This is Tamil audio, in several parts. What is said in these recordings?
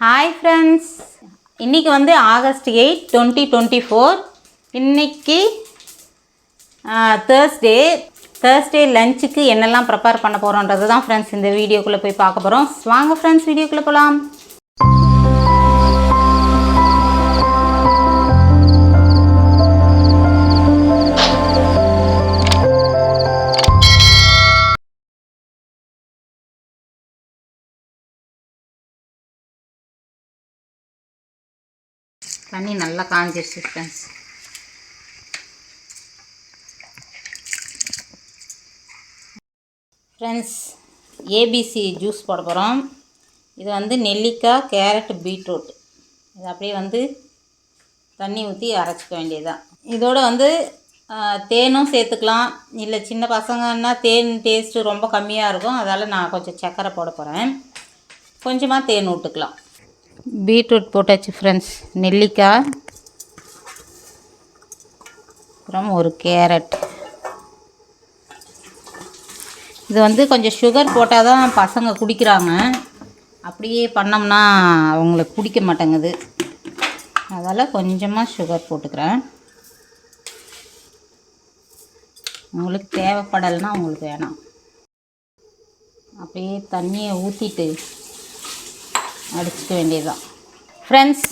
ஹாய் ஃப்ரெண்ட்ஸ் இன்றைக்கி வந்து August eight twenty twenty four இன்னைக்கு தேர்ஸ்டே தேர்ஸ்டே லஞ்சுக்கு என்னெல்லாம் ப்ரிப்பேர் பண்ண போகிறோன்றது தான் ஃப்ரெண்ட்ஸ் இந்த வீடியோக்குள்ளே போய் பார்க்க போகிறோம் வாங்க ஃப்ரெண்ட்ஸ் வீடியோக்குள்ளே போகலாம் தண்ணி நல்லா காஞ்சிருச்சு ஃப்ரெண்ட்ஸ் ஃப்ரெண்ட்ஸ் ஏபிசி ஜூஸ் போட போகிறோம் இது வந்து நெல்லிக்காய் கேரட் பீட்ரூட். இது அப்படியே வந்து தண்ணி ஊற்றி அரைச்சிக்க வேண்டியதுதான். இதோட வந்து தேனும் சேர்த்துக்கலாம். இல்லை சின்ன பசங்கன்னா தேன் டேஸ்ட்டு ரொம்ப கம்மியாக இருக்கும். அதால் நான் கொஞ்சம் சர்க்கரை போட போகிறேன் கொஞ்சமாக தேன் விட்டுக்கலாம் பீட்ரூட் போட்டாச்சு ஃப்ரெண்ட்ஸ் நெல்லிக்காய் அப்புறம் ஒரு கேரட். இது வந்து கொஞ்சம் சுகர் போட்டால் தான் பசங்க குடிக்கிறாங்க. அப்படியே பண்ணோம்னா அவங்களுக்கு குடிக்க மாட்டேங்குது. அதால் கொஞ்சமாக சுகர் போட்டுக்கிறேன். உங்களுக்கு தேவைப்படலைன்னா உங்களுக்கு வேணாம். அப்படியே தண்ணியை ஊற்றிட்டு அடிச்சுக்க வேண்டியதுதான். ஃப்ரெண்ட்ஸ்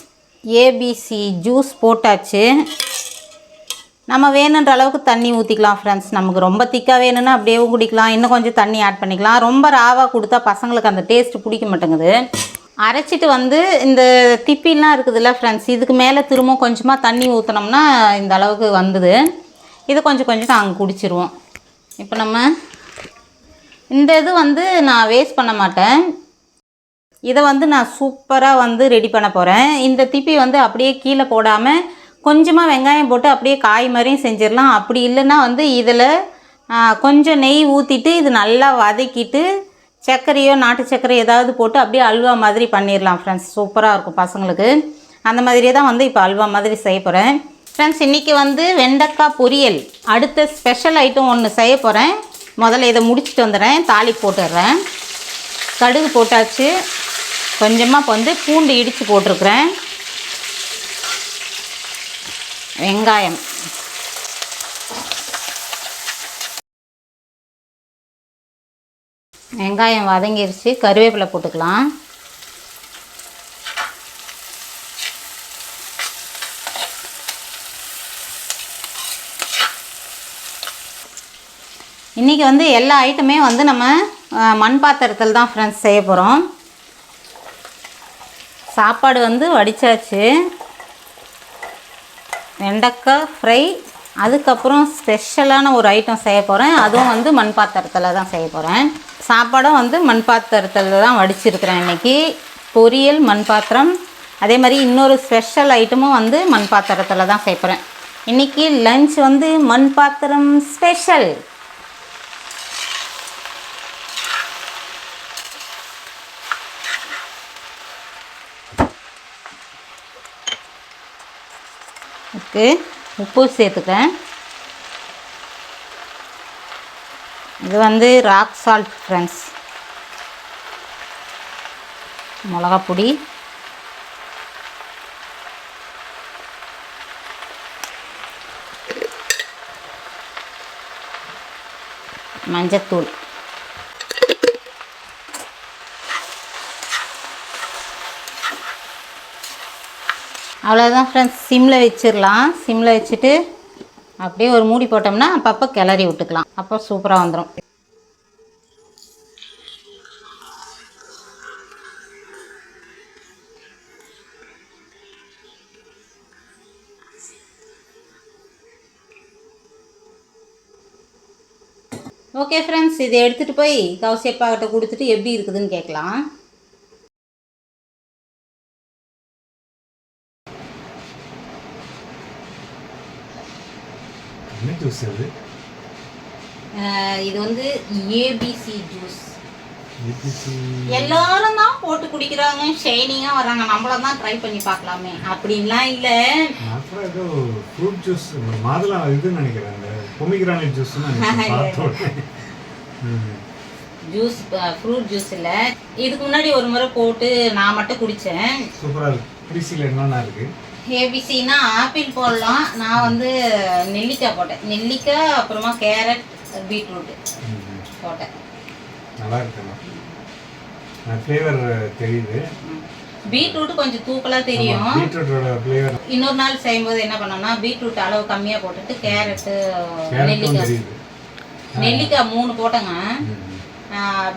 ஏபிசி ஜூஸ் போட்டாச்சு. நம்ம வேணுன்ற அளவுக்கு தண்ணி ஊற்றிக்கலாம் ஃப்ரெண்ட்ஸ் நமக்கு ரொம்ப திக்காக வேணும்னா அப்படியே குடிக்கலாம். இன்னும் கொஞ்சம் தண்ணி ஆட் பண்ணிக்கலாம். ரொம்ப ராவாக கொடுத்தா பசங்களுக்கு அந்த டேஸ்ட் பிடிக்க மாட்டேங்குது. அரைச்சிட்டு வந்து இந்த திப்பிலாம் இருக்குதுல்ல ஃப்ரெண்ட்ஸ் இதுக்கு மேலே திரும்ப கொஞ்சமாக தண்ணி ஊற்றினோம்னா இந்த அளவுக்கு வந்தது. இது கொஞ்சம் கொஞ்சம் நாங்கள் குடிச்சிருவோம். இப்போ நம்ம இந்த இது வந்து நான் வேஸ்ட் பண்ண மாட்டேன். இதை வந்து நான் சூப்பராக வந்து ரெடி பண்ண போகிறேன் இந்த திப்பி வந்து அப்படியே கீழே போடாமல் கொஞ்சமாக வெங்காயம் போட்டு அப்படியே காய் மாதிரியும் செஞ்சிடலாம். அப்படி இல்லைன்னா வந்து இதில் கொஞ்சம் நெய் ஊற்றிட்டு இது நல்லா வதக்கிட்டு சர்க்கரையோ நாட்டு சர்க்கரை ஏதாவது போட்டு அப்படியே அல்வா மாதிரி பண்ணிடலாம் ஃப்ரெண்ட்ஸ் சூப்பராக இருக்கும் பசங்களுக்கு. அந்த மாதிரியே தான் வந்து இப்போ அல்வா மாதிரி செய்ய போகிறேன் ஃப்ரெண்ட்ஸ் இன்றைக்கி வந்து வெண்டைக்காய் பொரியல். அடுத்த ஸ்பெஷல் ஐட்டம் ஒன்று செய்ய போகிறேன் முதல்ல இதை முடிச்சுட்டு வந்துடுறேன். தாளி போட்டுடுறேன். கடுகு போட்டாச்சு. கொஞ்சமாக இப்போ வந்து பூண்டு இடித்து போட்டிருக்கிறேன். வெங்காயம். வெங்காயம் வதங்கிருச்சு. கருவேப்பிலை போட்டுக்கலாம். இன்றைக்கி வந்து எல்லா ஐட்டமே வந்து நம்ம மண் பாத்திரத்தில் தான் ஃப்ரெண்ட்ஸ் செய்ய போகிறோம் சாப்பாடு வந்து வடித்தாச்சு வெண்டைக்காய் ஃப்ரை அதுக்கப்புறம் ஸ்பெஷலான ஒரு ஐட்டம் செய்ய போகிறேன் அதுவும் வந்து மண் பாத்திரத்தில் தான் செய்ய போகிறேன் சாப்பாடும் வந்து மண் பாத்திரத்தில் தான் வடிச்சிருக்கிறேன் இன்றைக்கி பொரியல் மண் பாத்திரம். அதே மாதிரி இன்னொரு ஸ்பெஷல் ஐட்டமும் வந்து மண் பாத்திரத்தில் தான் செய்ய போகிறேன் இன்றைக்கி லஞ்ச் வந்து மண் பாத்திரம் ஸ்பெஷல். ஓகே உப்பு சேர்த்துக்கேன் இது வந்து ராக் சால்ட் ஃப்ரெண்ட்ஸ் மிளகாப்பொடி. மஞ்சத்தூள். அவ்வளோதான் ஃப்ரெண்ட்ஸ் சிம்மில் வச்சிடலாம் சிம்மில் வச்சுட்டு அப்படியே ஒரு மூடி போட்டோம்னா அப்பப்போ கிளறி விட்டுக்கலாம். அப்போ சூப்பராக வந்துடும் ஓகே ஃப்ரெண்ட்ஸ் இதை எடுத்துகிட்டு போய் கவுசியப்பாக்கிட்ட கொடுத்துட்டு எப்படி இருக்குதுன்னு கேட்கலாம் என்ன ஜூஸ் அஹ் இது வந்து ஏபிசி ஜூஸ் எல்லாரும் தான் போட்டு குடிக்கிறாங்க ஷைனிங்காக வராங்க நம்மளும் தான் ட்ரை பண்ணி பார்க்கலாமே. அப்படின்லாம் இல்லை. ஏதோ ஃப்ரூட் ஜூஸ் மாதுளா இதுன்னு நினைக்கிறேன். பொமிகிரானட் ம். ஜூஸ் ஃப்ரூட் ஜூஸ் இல்லை. இதுக்கு முன்னாடி ஒரு முறை போட்டு நான் மட்டும் குடித்தேன் சூப்பராக இருக்கு. பிரிசியில் என்னென்ன இருக்கு? ஏபிசினா ஆப்பிள் போடலாம். நான் வந்து நெல்லிக்காய் போட்டேன். நெல்லிக்காய் அப்புறமா கேரட் பீட்ரூட். போட்டேன். நல்லா இருக்குண்ணா ஃப்ளேவர் தெரியுது. பீட்ரூட் கொஞ்சம் தூக்கலாக தெரியும். இன்னொரு நாள் செய்யும்போது என்ன பண்ணோம்னா பீட்ரூட் அளவு கம்மியாக போட்டுட்டு கேரட்டு நெல்லிக்காய். நெல்லிக்காய் மூணு போட்டேங்க.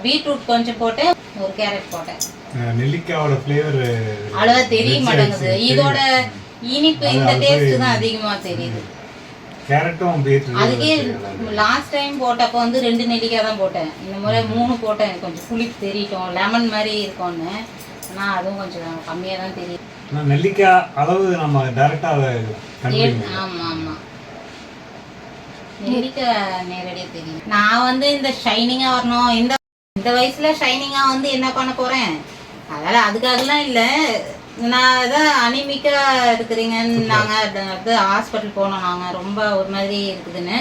பீட்ரூட் கொஞ்சம் போட்டு ஒரு கேரட் போட்டேன். நெல்லிக்காயோட ஃப்ளேவர் அவ்வளோவா தெரிய மாட்டேங்குது. இதோட இனிப்பு இந்த டேஸ்ட் தான் அதிகமாக தெரியுது. கேரட்டும் பீட்ரூட் அதுக்கே லாஸ்ட் டைம் போட்டப்போ வந்து ரெண்டு நெல்லிக்காய் தான் போட்டேன். இந்த முறை மூணு போட்டேன். கொஞ்சம் புளிப்பு தெரியட்டும். லெமன் மாதிரி இருக்கும்னு. ஆனால் அதுவும் கொஞ்சம் கம்மியாக தான் தெரியும் நெல்லிக்காய் அளவு நம்ம டைரெக்டாக ஆமாம் ஆமாம் நெல்லிக்காய் நேரடியாக தெரியும். நான் வந்து இந்த ஷைனிங்காக வரணும். இந்த இந்த வயசில் ஷைனிங்காக வந்து என்ன பண்ண போகிறேன் அதனால் அதுக்காகலாம் இல்லை. நான் அதான் அனிமிக்காக இருக்கிறீங்கன்னு நாங்கள் அது ஹாஸ்பிட்டல் போனோம் நாங்கள் ரொம்ப ஒரு மாதிரி இருக்குதுன்னு.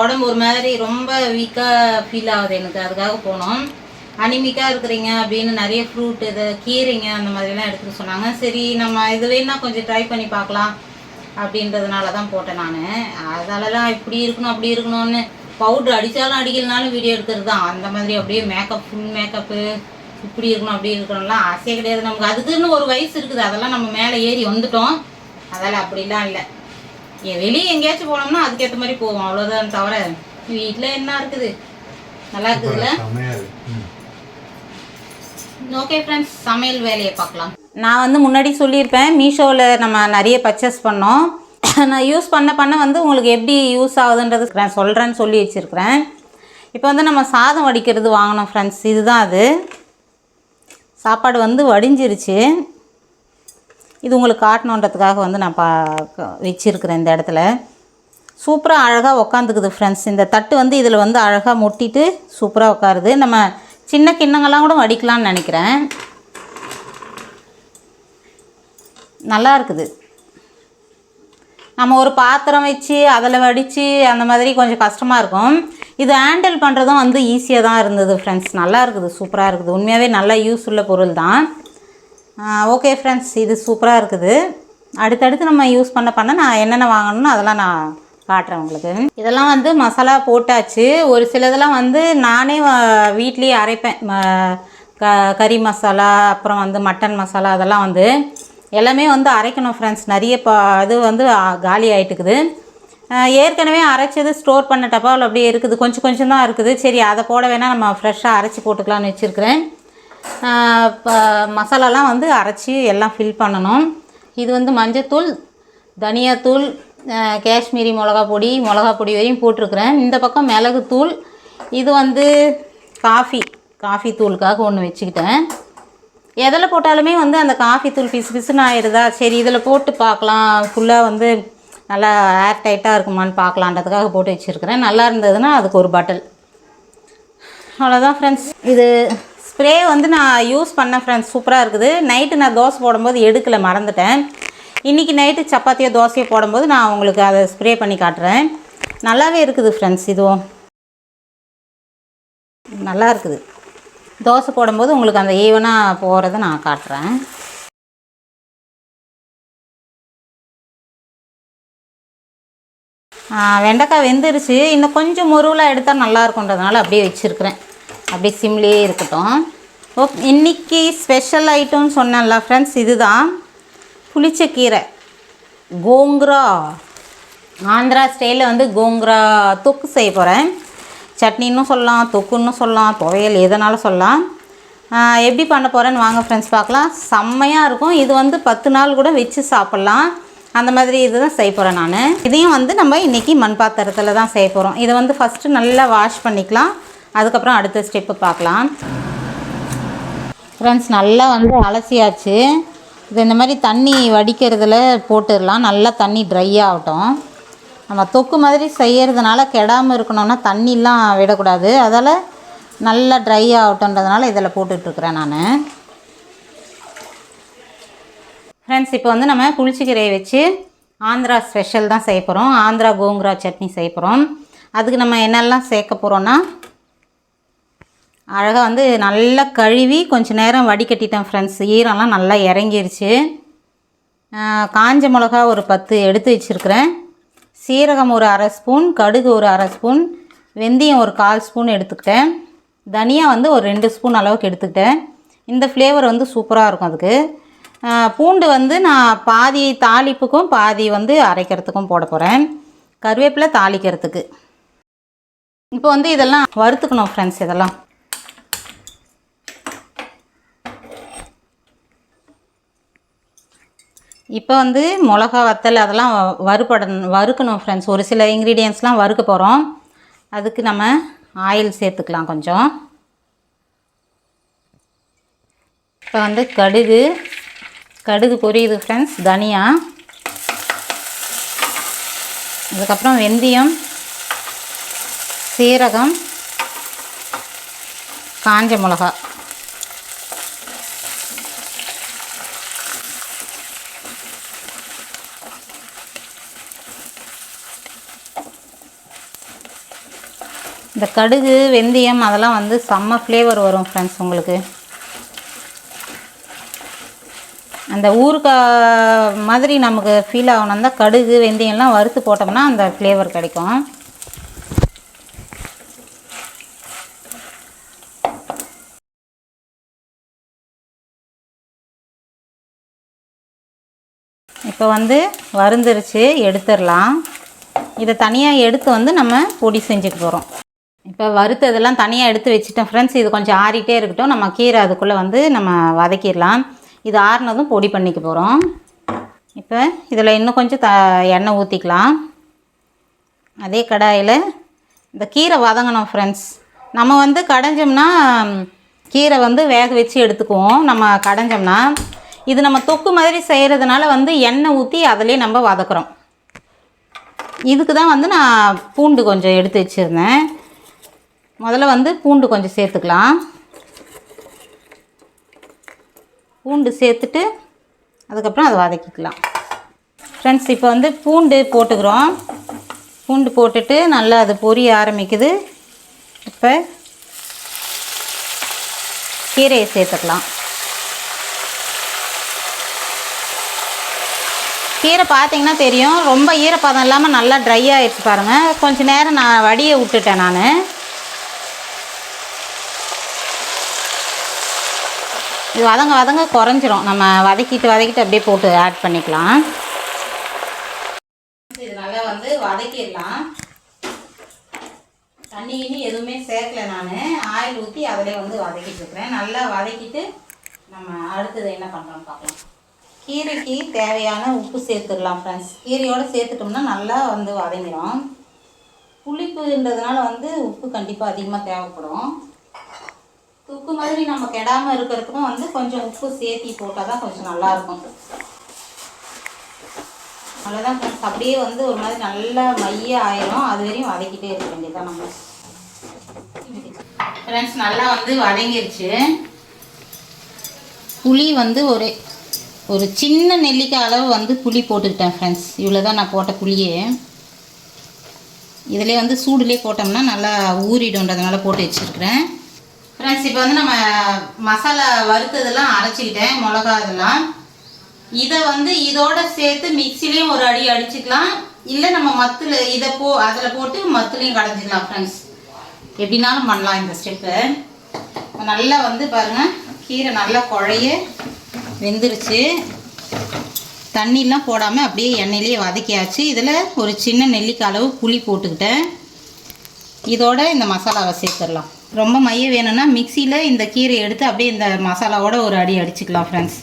உடம்பு ஒரு மாதிரி ரொம்ப வீக்காக ஃபீல் ஆகுது எனக்கு. அதுக்காக போனோம். அனிமிக்காக இருக்கிறீங்க அப்படின்னு நிறைய ஃப்ரூட் இது கீரைங்க அந்த மாதிரிலாம் எடுத்துக்க சொன்னாங்க. சரி நம்ம இது வேணா கொஞ்சம் ட்ரை பண்ணி பார்க்கலாம் அப்படின்றதுனால தான் போட்டேன் நான். அதாலலாம் இப்படி இருக்கணும் அப்படி இருக்கணும்னு பவுட்ரு அடித்தாலும் அடிக்கலனாலும் வீடியோ எடுக்கிறது தான். அந்த மாதிரி அப்படியே மேக்கப் ஃபுல் மேக்கப்பு இப்படி இருக்கணும் அப்படி இருக்கணும்லாம் ஆசையே கிடையாது நமக்கு. அதுக்குன்னு ஒரு வயசு இருக்குது. அதெல்லாம் நம்ம மேலே ஏறி வந்துட்டோம். அதெல்லாம் அப்படிலாம் இல்லை. வெளியே எங்கேயாச்சும் போனோம்னா அதுக்கேற்ற மாதிரி போவோம். அவ்வளோதான் தவிர வீட்டில் என்ன இருக்குது? நல்லா இருக்குதுல்ல. ஓகே ஃப்ரெண்ட்ஸ் சமையல் வேலையை பார்க்கலாம். நான் வந்து முன்னாடி சொல்லியிருப்பேன். மீஷோவில் நம்ம நிறைய பர்ச்சேஸ் பண்ணோம். நான் யூஸ் பண்ண பண்ண வந்து உங்களுக்கு எப்படி யூஸ் ஆகுதுன்றது நான் சொல்கிறேன்னு சொல்லி வச்சுருக்கிறேன். இப்போ வந்து நம்ம சாதம் வடிக்கிறது வாங்கினோம் ஃப்ரெண்ட்ஸ் இதுதான் அது. சாப்பாடு வந்து வடிஞ்சிருச்சு. இது உங்களுக்கு காட்டணுன்றதுக்காக வந்து நான் பா வச்சுருக்கிறேன் இந்த இடத்துல. சூப்பராக அழகாக உக்காந்துக்குது ஃப்ரெண்ட்ஸ் இந்த தட்டு வந்து இதில் வந்து அழகாக முட்டிட்டு சூப்பராக உட்காருது நம்ம சின்ன கிண்ணங்கள்லாம் கூட வடிக்கலாம்னு நினைக்கிறேன். நல்லா இருக்குது. நம்ம ஒரு பாத்திரம் வச்சு அதில் வடித்து அந்த மாதிரி கொஞ்சம் கஷ்டமாக இருக்கும். இது ஹேண்டில் பண்ணுறதும் வந்து ஈஸியாக தான் இருந்தது ஃப்ரெண்ட்ஸ் நல்லா இருக்குது சூப்பராக இருக்குது. உண்மையாகவே நல்ல யூஸ் உள்ள பொருள் தான். ஓகே ஃப்ரெண்ட்ஸ் இது சூப்பராக இருக்குது. அடுத்தடுத்து நம்ம யூஸ் பண்ண பண்ண நான் என்னென்ன வாங்கணும்னு அதெல்லாம் நான் காட்டுறேன் உங்களுக்கு. இதெல்லாம் வந்து மசாலா போட்டாச்சு. ஒரு சிலதெல்லாம் வந்து நானே வீட்லேயே அரைப்பேன். க கறி மசாலா அப்புறம் வந்து மட்டன் மசாலா அதெல்லாம் வந்து எல்லாமே வந்து அரைக்கணும் ஃப்ரெண்ட்ஸ் நிறைய ப இது வந்து காலி ஆகிட்டுக்குது ஏற்கனவே அரைச்சது ஸ்டோர் பண்ண டப்பாவில் அப்படியே இருக்குது. கொஞ்சம் கொஞ்சம் தான் இருக்குது. சரி அதை போட வேணால் நம்ம ஃப்ரெஷ்ஷாக அரைச்சி போட்டுக்கலாம்னு வச்சுருக்கிறேன். இப்போ மசாலாலாம் வந்து அரைச்சி எல்லாம் ஃபில் பண்ணணும். இது வந்து மஞ்சத்தூள் தனியாத்தூள் காஷ்மீரி மிளகா பொடி மிளகா பொடி வரையும் போட்டிருக்கிறேன். இந்த பக்கம் மிளகுத்தூள். இது வந்து காஃபி காஃபி தூளுக்காக ஒன்று வச்சுக்கிட்டேன். எதில் போட்டாலுமே வந்து அந்த காஃபி தூள் பிசு பிசுன்னு ஆயிடுதா சரி இதில் போட்டு பார்க்கலாம் ஃபுல்லாக வந்து நல்லா ஏர் டைட்டாக இருக்குமான்னு பார்க்கலான்றதுக்காக போட்டு வச்சுருக்கிறேன். நல்லா இருந்ததுன்னா அதுக்கு ஒரு பாட்டில் அவ்வளோதான் ஃப்ரெண்ட்ஸ் இது ஸ்ப்ரே வந்து நான் யூஸ் பண்ணேன் ஃப்ரெண்ட்ஸ் சூப்பராக இருக்குது. நைட்டு நான் தோசை போடும்போது எடுக்கலை மறந்துட்டேன். இன்றைக்கி நைட்டு சப்பாத்தியோ தோசையோ போடும்போது நான் உங்களுக்கு அதை ஸ்ப்ரே பண்ணி காட்டுறேன். நல்லாவே இருக்குது ஃப்ரெண்ட்ஸ் இதுவும். நல்லா இருக்குது. தோசை போடும்போது உங்களுக்கு அந்த ஈவனாக போகிறத நான் காட்டுறேன். வெண்டைக்காய் வெந்துருச்சு. இன்னும் கொஞ்சம் முருவலாக எடுத்தால் நல்லா இருக்குன்றதுனால அப்படியே வச்சுருக்கிறேன். அப்படியே சிம்லேயே இருக்கட்டும். ஓக் இன்னைக்கு ஸ்பெஷல் ஐட்டம்னு சொன்னேன்ல ஃப்ரெண்ட்ஸ் இதுதான். புளிச்சக்கீரை. கோங்குரா. ஆந்திரா ஸ்டைலில் வந்து கோங்குரா தொக்கு செய்ய போகிறேன் சட்னின்னு சொல்லலாம் தொக்குன்னு சொல்லலாம் துவையல் எதனாலும் சொல்லலாம். எப்படி பண்ண போகிறேன்னு வாங்க ஃப்ரெண்ட்ஸ் பார்க்கலாம். செம்மையாக இருக்கும். இது வந்து பத்து நாள் கூட வச்சு சாப்பிட்லாம். அந்த மாதிரி இதுதான் செய்ய போகிறேன் நான். இதையும் வந்து நம்ம இன்றைக்கி மண் பாத்திரத்தில் தான் செய்ய போகிறோம் இதை வந்து ஃபஸ்ட்டு நல்லா வாஷ் பண்ணிக்கலாம். அதுக்கப்புறம் அடுத்த ஸ்டெப்பு பார்க்கலாம். ஃப்ரெண்ட்ஸ் நல்லா வந்து அலசியாச்சு. இது இந்த மாதிரி தண்ணி வடிக்கிறதுல போட்டுடலாம். நல்லா தண்ணி ட்ரை ஆகட்டும். நம்ம தொக்கு மாதிரி செய்கிறதுனால கெடாமல் இருக்கணும்னா தண்ணிலாம் விடக்கூடாது. அதால் நல்லா ட்ரை ஆகட்டுன்றதுனால இதில் போட்டுட்ருக்குறேன் நான். ஃப்ரெண்ட்ஸ் இப்போ வந்து நம்ம புளிச்சிக்கீரையை வச்சு ஆந்திரா ஸ்பெஷல் தான் செய்ய போகிறோம் ஆந்திரா கோங்குரா சட்னி செய்ய போகிறோம் அதுக்கு நம்ம என்னெல்லாம் சேர்க்க போகிறோன்னா அழகாக வந்து நல்லா கழுவி கொஞ்சம் நேரம் வடிகட்டிட்டேன் ஃப்ரெண்ட்ஸ் ஈரம்லாம் நல்லா இறங்கிருச்சு. காஞ்ச மிளகா ஒரு பத்து எடுத்து வச்சுருக்கிறேன். சீரகம் ஒரு அரை ஸ்பூன் கடுகு ஒரு அரை ஸ்பூன் வெந்தயம் ஒரு கால் ஸ்பூன் எடுத்துக்கிட்டேன். தனியா வந்து ஒரு ரெண்டு ஸ்பூன் அளவுக்கு எடுத்துக்கிட்டேன். இந்த ஃப்ளேவர் வந்து சூப்பராக இருக்கும் அதுக்கு. பூண்டு வந்து நான் பாதி தாளிப்புக்கும் பாதி வந்து அரைக்கிறதுக்கும் போட போகிறேன் கருவேப்பிலை தாளிக்கிறதுக்கு. இப்போ வந்து இதெல்லாம் வறுத்துக்கணும் ஃப்ரெண்ட்ஸ் இதெல்லாம். இப்போ வந்து மிளகா வத்தல் அதெல்லாம் வ- வறுக்கணும் ஃப்ரெண்ட்ஸ் ஒரு சில இன்க்ரீடியன்ஸ்லாம் வறுக்க போகிறோம் அதுக்கு நம்ம ஆயில் சேர்த்துக்கலாம் கொஞ்சம். இப்போ வந்து கடுகு. கடுகு பொரியுது ஃப்ரெண்ட்ஸ் தனியா. அதுக்கப்புறம் வெந்தயம். சீரகம். காஞ்ச மிளகா. இந்த கடுகு வெந்தயம் அதெல்லாம் வந்து செம்ம ஃப்ளேவர் வரும் ஃப்ரெண்ட்ஸ் உங்களுக்கு. அந்த ஊறுகாய் மாதிரி நமக்கு ஃபீல் ஆகணும்னா கடுகு வெந்தயம்லாம் வறுத்து போட்டோம்னா அந்த ஃப்ளேவர் கிடைக்கும். இப்போ வந்து வறுந்துருச்சு எடுத்துடலாம். இதை தனியாக எடுத்து வந்து நம்ம பொடி செஞ்சுக்க போகிறோம் இப்போ வறுத்ததெல்லாம் தனியாக எடுத்து வச்சுட்டேன் ஃப்ரெண்ட்ஸ் இது கொஞ்சம் ஆறிட்டே இருக்கட்டும். நம்ம கீரை அதுக்குள்ளே வந்து நம்ம வதக்கிடலாம். இது ஆறினதும் பொடி பண்ணிக்க போகிறோம் இப்போ இதில் இன்னும் கொஞ்சம் த எண்ணெய் ஊற்றிக்கலாம் அதே கடாயில் இந்த கீரை வதங்கணும் ஃப்ரெண்ட்ஸ் நம்ம வந்து கடைஞ்சோம்னா கீரை வந்து வேக வச்சு எடுத்துக்குவோம். நம்ம கடைஞ்சோம்னா இது நம்ம தொக்கு மாதிரி செய்கிறதுனால வந்து எண்ணெய் ஊற்றி அதிலே நம்ம வதக்குறோம். இதுக்கு தான் வந்து நான் பூண்டு கொஞ்சம் எடுத்து வச்சுருந்தேன். முதல்ல வந்து பூண்டு கொஞ்சம் சேர்த்துக்கலாம். பூண்டு சேர்த்துட்டு அதுக்கப்புறம் அதை வதக்கிக்கலாம். ஃப்ரெண்ட்ஸ் இப்போ வந்து பூண்டு போட்டுக்கிறோம். பூண்டு போட்டுட்டு நல்லா அது பொரிய ஆரம்பிக்குது. இப்போ கீரையை சேர்த்துக்கலாம். கீரை பார்த்தீங்கன்னா தெரியும். ரொம்ப ஈரப்பதம் இல்லாமல் நல்லா ட்ரை ஆகிடுச்சு பாருங்கள் கொஞ்சம் நேரம் நான் வடியை விட்டுட்டேன் நான். இது வதங்க வதங்க குறைஞ்சிரும். நம்ம வதக்கிட்டு வதக்கிட்டு அப்படியே போட்டு ஆட் பண்ணிக்கலாம். இது நல்லா வந்து வதக்கிடலாம். தண்ணி கிண்ணி எதுவுமே சேர்க்கல நான். ஆயில் ஊற்றி அதிலே வந்து வதக்கிட்டு இருக்கிறேன். நல்லா வதக்கிட்டு நம்ம அடுத்தது என்ன பண்ணுறோம்னு பார்க்கலாம். கீரைக்கு தேவையான உப்பு சேர்த்துடலாம் ஃப்ரெண்ட்ஸ் கீரையோடு சேர்த்துட்டோம்னா நல்லா வந்து வதங்கிடும் புளிப்புன்றதுனால வந்து உப்பு கண்டிப்பாக அதிகமாக தேவைப்படும். துக்கு மாதிரி நம்ம கெடாமல் இருக்கிறதுக்கும் வந்து கொஞ்சம் உப்பு சேர்த்தி போட்டால் தான் கொஞ்சம் நல்லாயிருக்கும். அவ்வளோதான் ஃப்ரெண்ட்ஸ் அப்படியே வந்து ஒரு மாதிரி நல்லா மைய ஆயிரும். அது வரையும் வதக்கிட்டே இருக்க வேண்டியதான் நம்ம. ஃப்ரெண்ட்ஸ் நல்லா வந்து வதங்கிருச்சு. புளி வந்து ஒரு ஒரு சின்ன நெல்லிக்காய் அளவு வந்து புளி போட்டுக்கிட்டேன் ஃப்ரெண்ட்ஸ் இவ்வளோ தான் நான் போட்ட புளியே. இதிலே வந்து சூடுலேயே போட்டோம்னா நல்லா ஊறிடுன்றதுனால போட்டு வச்சுருக்கிறேன். ஃப்ரெண்ட்ஸ் இப்போ வந்து நம்ம மசாலா வறுத்ததெல்லாம் அரைச்சிக்கிட்டேன் மிளகா இதெல்லாம். இதை வந்து இதோட சேர்த்து மிக்சிலையும் ஒரு அடி அடிச்சுக்கலாம். இல்லை நம்ம மத்தில் இதை போ அதில் போட்டு மத்துலையும் கடைஞ்சிக்கலாம் ஃப்ரெண்ட்ஸ் எப்படினாலும் பண்ணலாம் இந்த ஸ்டெப்பு நல்லா வந்து பாருங்கள் கீரை நல்லா குழைய வெந்துருச்சு. தண்ணிலாம் போடாமல் அப்படியே எண்ணெயிலேயே வதக்கியாச்சு. இதில் ஒரு சின்ன நெல்லிக்காய் அளவு புளி போட்டுக்கிட்டேன். இதோட இந்த மசாலாவை சேர்த்துடலாம். ரொம்ப மைய வேணும்னா மிக்சியில் இந்த கீரை எடுத்து அப்படியே இந்த மசாலாவோட ஒரு அடி அடிச்சுக்கலாம் ஃப்ரெண்ட்ஸ்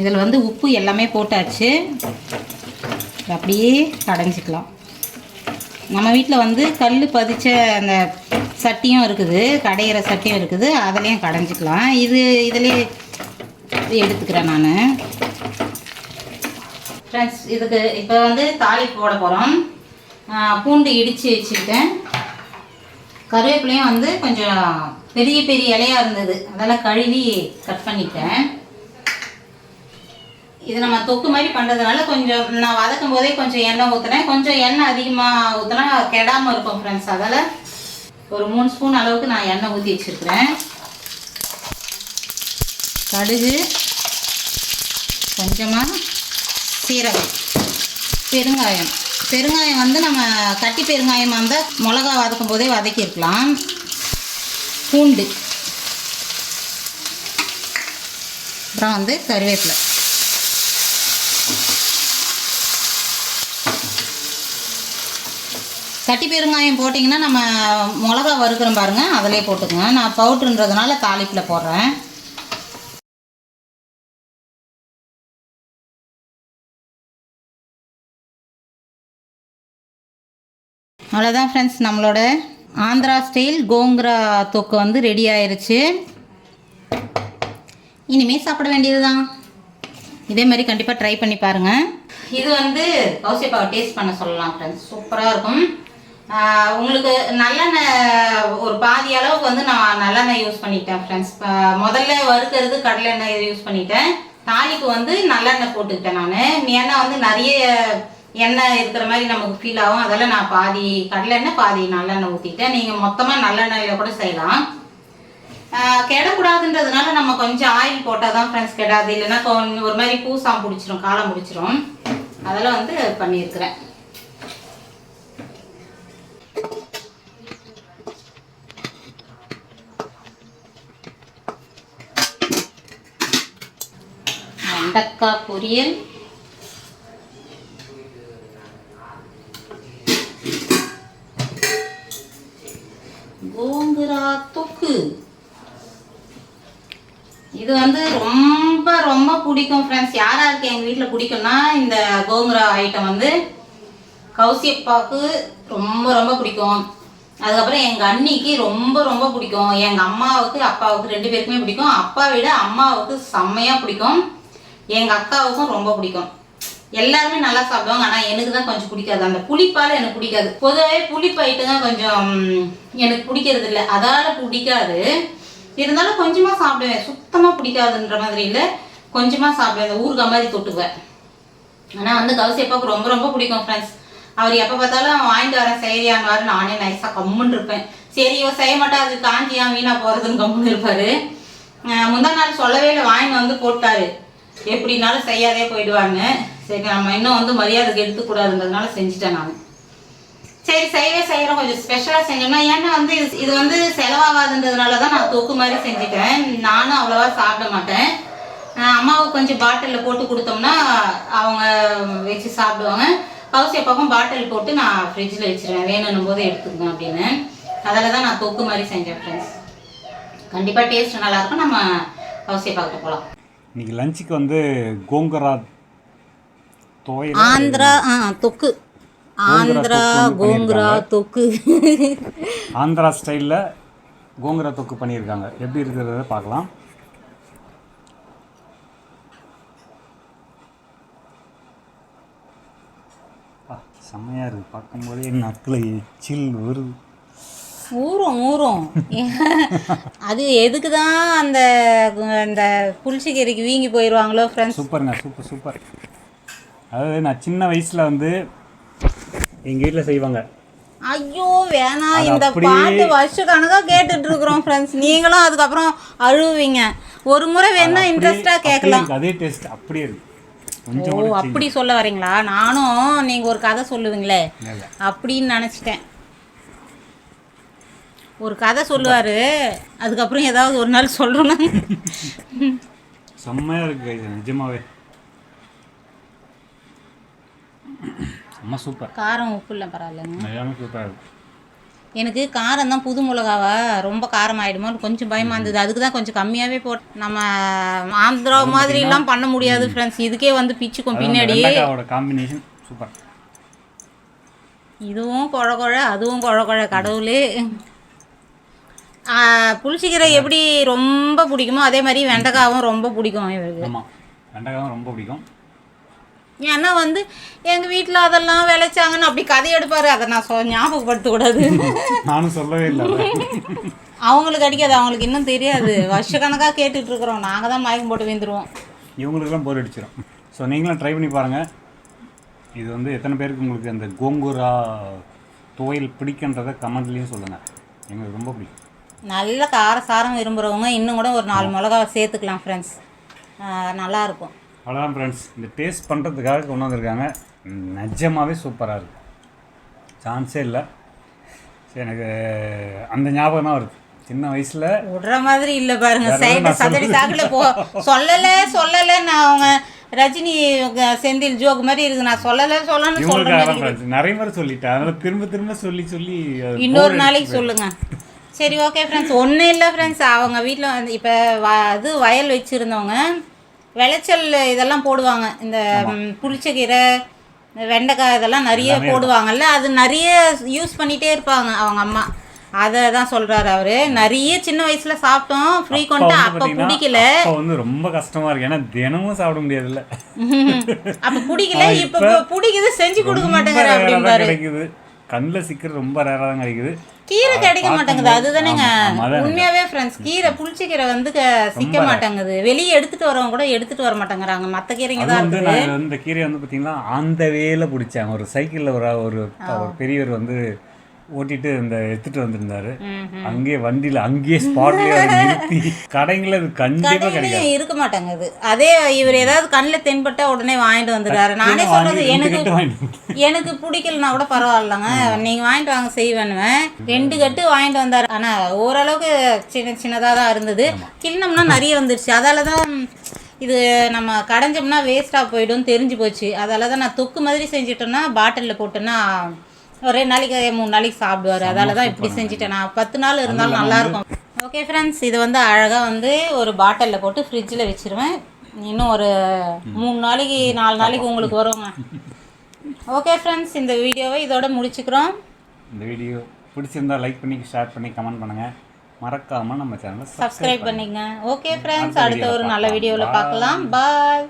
இதில் வந்து உப்பு எல்லாமே போட்டாச்சு. அப்படியே கடைஞ்சிக்கலாம். நம்ம வீட்டில் வந்து கல் பதிச்ச அந்த சட்டியும் இருக்குது கடையிற சட்டியும் இருக்குது. அதுலேயும் கடைஞ்சிக்கலாம். இது இதிலே எடுத்துக்கிறேன் நான். ஃப்ரெண்ட்ஸ் இதுக்கு இப்போ வந்து தாலி போட போகிறோம் பூண்டு இடித்து வச்சுக்கிட்டேன். கருவேப்பிலையும் வந்து கொஞ்சம் பெரிய பெரிய இலையாக இருந்தது. அதெல்லாம் கழுவி கட் பண்ணிட்டேன். இது நம்ம தொக்கு மாதிரி பண்ணுறதுனால கொஞ்சம் நான் வதக்கும் போதே கொஞ்சம் எண்ணெய் ஊற்றுனேன் கொஞ்சம் எண்ணெய் அதிகமாக ஊற்றினா கெடாமல் இருக்கும் ஃப்ரெண்ட்ஸ் அதால் ஒரு மூணு ஸ்பூன் அளவுக்கு நான் எண்ணெய் ஊற்றி வச்சுருக்கிறேன். கடுகு கொஞ்சமாக சீரகம். பெருங்காயம். பெருங்காயம் வந்து நம்ம கட்டி பெருங்காயமாக இருந்தால் மிளகா வதக்கும் போதே வதக்கியிருக்கலாம். பூண்டு. அப்புறம் வந்து கருவேப்பிலை. கட்டி பெருங்காயம் போட்டிங்கன்னா நம்ம மிளகா வறுக்கிறோம் பாருங்கள் அதிலே போட்டுக்கோங்க. நான் பவுட்ருன்றதுனால தாளிப்பில் போடுறேன். அவ்வளோதான் ஃப்ரெண்ட்ஸ் நம்மளோட ஆந்திரா ஸ்டைல் கோங்குரா தொக்கு வந்து ரெடி ஆயிருச்சு. இனிமேல் சாப்பிட வேண்டியது தான் இதே மாதிரி கண்டிப்பாக ட்ரை பண்ணி பாருங்கள் இது வந்து கௌசியப்பாவை டேஸ்ட் பண்ண சொல்லலாம் ஃப்ரெண்ட்ஸ் சூப்பராக இருக்கும். உங்களுக்கு நல்லெண்ணெய் ஒரு பாதி அளவுக்கு வந்து நான் நல்லெண்ணெய் யூஸ் பண்ணிட்டேன் ஃப்ரெண்ட்ஸ் முதல்ல வறுக்கிறது கடலெண்ணெய் யூஸ் பண்ணிட்டேன். தாலிக்கு வந்து நல்லெண்ணெய் போட்டுக்கிட்டேன் நான். ஏன்னா வந்து நிறைய எண்ணெய் இருக்கிற மாதிரி நமக்கு ஃபீல் ஆகும். அதெல்லாம் நான் பாதி கடலெண்ணெய் பாதி நல்லெண்ணெய் ஊற்றிட்டேன் நீங்கள் மொத்தமாக நல்லெண்ணெயில் கூட செய்யலாம். கெடக்கூடாதுன்றதுனால நம்ம கொஞ்சம் ஆயில் போட்டால் தான் ஃப்ரெண்ட்ஸ் கெடாது. இல்லைன்னா கொஞ்சம் ஒரு மாதிரி பூசாம் பிடிச்சிரும் காலம் பிடிச்சிரும் அதெல்லாம் வந்து பண்ணியிருக்கிறேன். வெண்டக்காய் பொரியல். கோங்குரா தொக்கு இது வந்து ரொம்ப ரொம்ப பிடிக்கும் ஃப்ரெண்ட்ஸ் யார் யாருக்கு எங்கள் வீட்டில் பிடிக்கும்னா இந்த கோங்குரா ஐட்டம் வந்து கௌசியப்பாவுக்கு ரொம்ப ரொம்ப பிடிக்கும். அதுக்கப்புறம் எங்கள் அண்ணிக்கு ரொம்ப ரொம்ப பிடிக்கும். எங்கள் அம்மாவுக்கு அப்பாவுக்கு ரெண்டு பேருக்குமே பிடிக்கும். அப்பா விட அம்மாவுக்கு செம்மையாக பிடிக்கும். எங்கள் அக்காவுக்கும் ரொம்ப பிடிக்கும். எல்லாருமே நல்லா சாப்பிடுவாங்க. ஆனால் எனக்கு தான் கொஞ்சம் பிடிக்காது. அந்த புளிப்பால் எனக்கு பிடிக்காது. பொதுவாகவே புளிப்பாயிட்டு தான் கொஞ்சம் எனக்கு பிடிக்கிறது இல்லை. அதால் பிடிக்காது. இருந்தாலும் கொஞ்சமாக சாப்பிடுவேன். சுத்தமாக பிடிக்காதுன்ற மாதிரி இல்லை. கொஞ்சமாக சாப்பிடுவேன். இந்த ஊறுகாய் மாதிரி தொட்டுக்குவேன். ஆனால் வந்து கௌசியப்பாவுக்கு ரொம்ப ரொம்ப பிடிக்கும் ஃப்ரெண்ட்ஸ் அவர் எப்போ பார்த்தாலும் வாங்கிட்டு வரேன் செய்யான்னு நானே நைஸாக கம்முன்னு இருப்பேன். சரி இவ செய்ய மாட்டா அது காஞ்சியா வீணா போகிறதுன்னு கம்முன்னு இருப்பாரு. முந்தா நாள் சொல்லவே இல்லை. வாங்கிட்டு வந்து போட்டாரு. எப்படினாலும் செய்யாதே போயிடுவாங்க. சரி நம்ம இன்னும் வந்து மரியாதைக்கு எடுத்துக்கூடாதுன்றதுனால செஞ்சுட்டேன் நான். சரி செய்யவே செய்கிறோம் கொஞ்சம் ஸ்பெஷலாக செஞ்சோம்னா ஏன்னா வந்து இது இது வந்து செலவாகாதுன்றதுனால தான் நான் தொக்கு மாதிரி செஞ்சுட்டேன் நானும் அவ்வளோவா சாப்பிட மாட்டேன். அம்மாவுக்கு கொஞ்சம் பாட்டிலில் போட்டு கொடுத்தோம்னா அவங்க வச்சு சாப்பிடுவாங்க. கவுசிய பக்கம் பாட்டில் போட்டு நான் ஃப்ரிட்ஜில் வச்சுருவேன். வேணும்னும் போது எடுத்துக்கணும் அப்படின்னு. அதில் தான் நான் தொக்கு மாதிரி செஞ்சேன் ஃப்ரெண்ட்ஸ் கண்டிப்பாக டேஸ்ட் நல்லாயிருக்கும். நம்ம கவுசிய பார்க்க போகலாம் இன்னைக்கு லஞ்சுக்கு வந்து கோங்கரா தோயில் ஆந்திரா ஆ தொக்கு. ஆந்திரா கோங்குரா தொக்கு. ஆந்திரா ஸ்டைலில் கோங்கரா தொக்கு பண்ணியிருக்காங்க. எப்படி இருக்கிறத பார்க்கலாம். ஆ, செம்மையா இருக்கு. பார்க்கும்போதே நக்கில் எச்சில் வருது ஊறும் ஊறும். அது எதுக்கு தான் அந்த அந்த புளிச்சிக்கீரைக்கு வீங்கி போயிடுவாங்களோ ஃப்ரெண்ட்ஸ் சூப்பருங்க சூப்பர் சூப்பர். அதாவது நான் சின்ன வயசில் வந்து எங்கள் வீட்டில் செய்வாங்க. ஐயோ வேணாம் இந்த பாட்டு வருஷ கணக்காக கேட்டுட்டு இருக்கிறோம் ஃப்ரெண்ட்ஸ் நீங்களும் அதுக்கப்புறம் அழுவீங்க ஒரு முறை வேணா இன்ட்ரெஸ்டாக கேட்கலாம். அதே டேஸ்ட் அப்படியே இருக்கு. கொஞ்சம் ஓ அப்படி சொல்ல வரீங்களா? நானும் நீங்கள் ஒரு கதை சொல்லுவீங்களே. அப்படின்னு நினச்சிட்டேன். ஒரு கதை சொல்லுவார். அதுக்கப்புறம் ஏதாவது ஒரு நாள் சொல்கிறோம் செம்மையாக இருக்கு நிஜமாவே. செம்ம சூப்பர் காரம் உப்பு இல்லை பரவாயில்லைங்க. நிஜமே சூப்பராக இருக்கு. எனக்கு காரம் தான் புது மிளகாவா ரொம்ப காரம் ஆயிடுமோன்னு கொஞ்சம் பயமா இருந்தது. அதுக்கு தான் கொஞ்சம் கம்மியாகவே போட் நம்ம ஆந்திரா மாதிரிலாம் பண்ண முடியாது ஃப்ரெண்ட்ஸ் இதுக்கே வந்து பிச்சுக்கும் பின்னாடி. காம்பினேஷன் சூப்பர் இதுவும் குழ குழ அதுவும் குழ குழ கடவுளே. புளிச்சக்கீரை எப்படி ரொம்ப பிடிக்குமோ அதே மாதிரி வெண்டைக்காவும் ரொம்ப பிடிக்கும் இவருக்கு. ஆமாம் வெண்டைக்காவும் ரொம்ப பிடிக்கும். ஏன்னா வந்து எங்கள் வீட்டில் அதெல்லாம் விளைச்சாங்கன்னு அப்படி கதை எடுப்பார். அதை நான் சொ ஞாபகப்படுத்தக்கூடாது. நானும் சொல்லவே இல்லை. அவங்களுக்கு அடிக்காது. அவங்களுக்கு இன்னும் தெரியாது. வருஷக்கணக்காக கேட்டுட்டு இருக்கிறோம். நாங்கள் தான் மயக்கம் போட்டு விந்துருவோம் இவங்களுக்கெல்லாம் போர் அடிச்சிடும் ஸோ நீங்களும் ட்ரை பண்ணி பாருங்கள் இது வந்து எத்தனை பேருக்கு உங்களுக்கு அந்த கோங்கூரா துவையல் பிடிக்குன்றதை கமெண்ட்லேயும் சொல்லுங்கள் எங்களுக்கு ரொம்ப பிடிக்கும். நல்ல கார சாரம் விரும்புகிறவங்க இன்னும் கூட ஒரு நாலு மிளகா சேர்த்துக்கலாம் ஃப்ரெண்ட்ஸ் நல்லாயிருக்கும் அவ்வளோதான் ஃப்ரெண்ட்ஸ் இந்த டேஸ்ட் பண்ணுறதுக்காக கொண்டு வந்திருக்காங்க. நிஜமாகவே சூப்பராக இருக்குது சான்ஸே இல்லை. எனக்கு அந்த ஞாபகம் தான் வருது. சின்ன வயசில் விடுற மாதிரி இல்லை பாருங்க. சைடு சதடி சாக்குல போ. சொல்லலை சொல்லலை நான் அவங்க ரஜினி செந்தில் ஜோக் மாதிரி இருக்கு நான் சொல்லலை friends. நிறைய முறை சொல்லிட்டேன். அதனால் திரும்ப திரும்ப சொல்லி சொல்லி இன்னொரு நாளைக்கு சொல்லுங்க. சரி ஓகே ஃப்ரெண்ட்ஸ் ஒன்றும் இல்லை ஃப்ரெண்ட்ஸ் அவங்க வீட்டில் வந்து இப்போ வ இது வயல் வச்சுருந்தவங்க விளைச்சல் இதெல்லாம் போடுவாங்க. இந்த ம், புளிச்சக்கீரை இந்த வெண்டைக்காய் இதெல்லாம் நிறைய போடுவாங்கல்ல. அது நிறைய யூஸ் பண்ணிகிட்டே இருப்பாங்க அவங்க அம்மா. அதை தான் சொல்கிறாரு அவர். நிறைய சின்ன வயசில் சாப்பிட்டோம். ஃப்ரீக்வெண்ட்டாக அப்போ பிடிக்கல. வந்து ரொம்ப கஷ்டமா இருக்கு. ஏன்னா தினமும் சாப்பிட முடியாதுல்ல. அப்போ பிடிக்கல. இப்போ பிடிக்குது செஞ்சு கொடுக்க மாட்டேங்கிற ரொம்ப கண்ணில் சிக்கிறது ரொம்ப ரேராக தான் கிடைக்குது கீரை கிடைக்க மாட்டேங்குது. அதுதானேங்க. உண்மையாவே ஃப்ரெண்ட்ஸ் கீரை புளிச்ச கீரை வந்து சிக்க மாட்டேங்குது. வெளியே எடுத்துட்டு வரவங்க கூட எடுத்துட்டு வர மாட்டேங்கிறாங்க. மத்த கீரைங்க தான் வந்து நான் இந்த கீரை வந்து பார்த்தீங்கன்னா அந்த வேல பிடிச்சாங்க ஒரு சைக்கிளில் ஒரு ஒரு பெரியவர் வந்து ஓட்டிட்டு இந்த எடுத்துட்டு வந்திருந்தாரு. அங்கேயே வண்டியில் அங்கேயே ஸ்பாட்லேயே நிறுத்தி. கடைங்களில் அது கண்டிப்பாக கிடைக்கும் கடையிலயும் இருக்க மாட்டேங்குது அதே. இவர் ஏதாவது கண்ணில் தென்பட்டா உடனே வாங்கிட்டு வந்துடுறாரு. நானே சொல்றது எனக்கு. எனக்கு பிடிக்கலனா கூட பரவாயில்லங்க. நீங்க வாங்கிட்டு வாங்க செய்வேன்னுவேன் ரெண்டு கட்டு வாங்கிட்டு வந்தாரு. ஆனா ஓரளவுக்கு சின்ன சின்னதாக தான் இருந்தது. கிண்ணம்னா நிறைய வந்துருச்சு. அதால தான் இது நம்ம கடைஞ்சோம்னா வேஸ்ட்டாக போயிடும் தெரிஞ்சு போச்சு. அதால தான் நான் தொக்கு மாதிரி செஞ்சிட்டோம்னா பாட்டிலில் போட்டோன்னா ஒரு ரெண்டு நாளைக்கு மூணு நாளைக்கு சாப்பிடுவாரு. அதால தான் இப்படி செஞ்சுட்டேன். நான் பத்து நாள் இருந்தாலும் நல்லா இருக்கும் ஓகே ஃப்ரெண்ட்ஸ் இது வந்து அழகாக வந்து ஒரு பாட்டிலில் போட்டு ஃப்ரிட்ஜில் வச்சிருவேன். இன்னும் ஒரு மூணு நாளைக்கு நாலு நாளைக்கு உங்களுக்கு வருங்க. ஓகே ஃப்ரெண்ட்ஸ் இந்த வீடியோவை இதோட முடிச்சுக்கிறோம். இந்த வீடியோ பிடிச்சிருந்தா லைக் பண்ணி ஷேர் பண்ணி கமெண்ட் பண்ணுங்க. மறக்காம நம்ம சேனலை சப்ஸ்கிரைப் பண்ணிங்க. ஓகே ஃப்ரெண்ட்ஸ் அடுத்த ஒரு நல்ல வீடியோவில் பார்க்கலாம். பாய்